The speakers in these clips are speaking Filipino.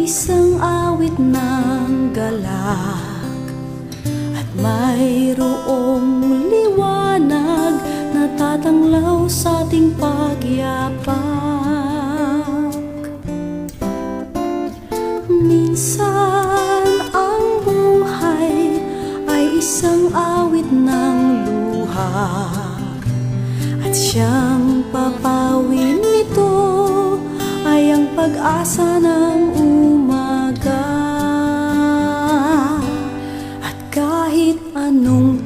isang awit ng galak At mayroong liwanag na tatanglaw sa ating pagyapak Minsan ang buhay ay isang awit ng luha At siyang papawin nito ay ang pag-asa ng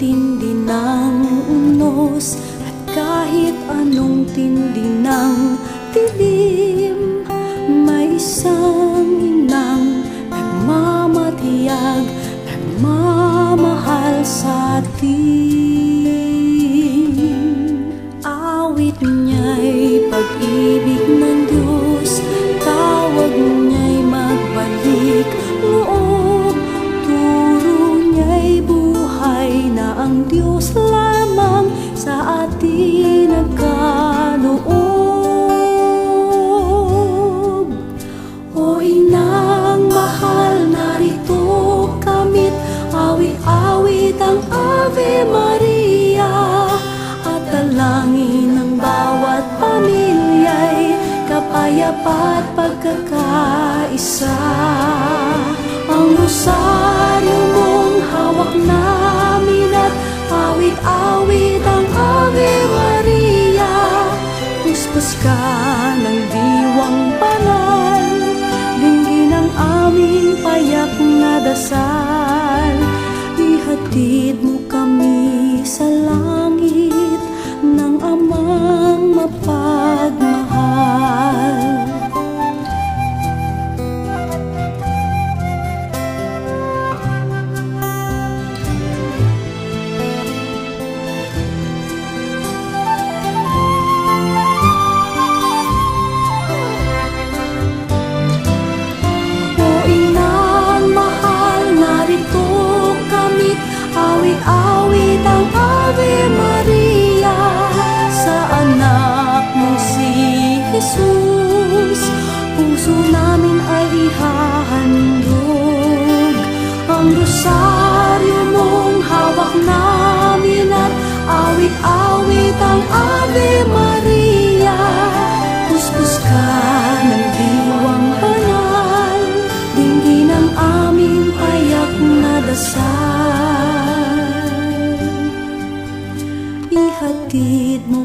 tindi ng unos At kahit anong tindi ng dilim May isang inang nagmamatiyag Nagmamahal sa atin. Awit niya'y pag-ibig Kapayapa at pagkakaisa. Ang rosaryo mong hawak namin At awit-awit ang Ave Maria. Puspos ka ng diwang banal Dinggin ang aming payak na dasal. Ihatid mo Jesus Puso namin ay ihahandog. Ang rosaryo mong hawak namin At awit-awit ang Ave Maria. Puspos ka ng diwang banal Dinggin ang aming payak na dasal. Ihatid mo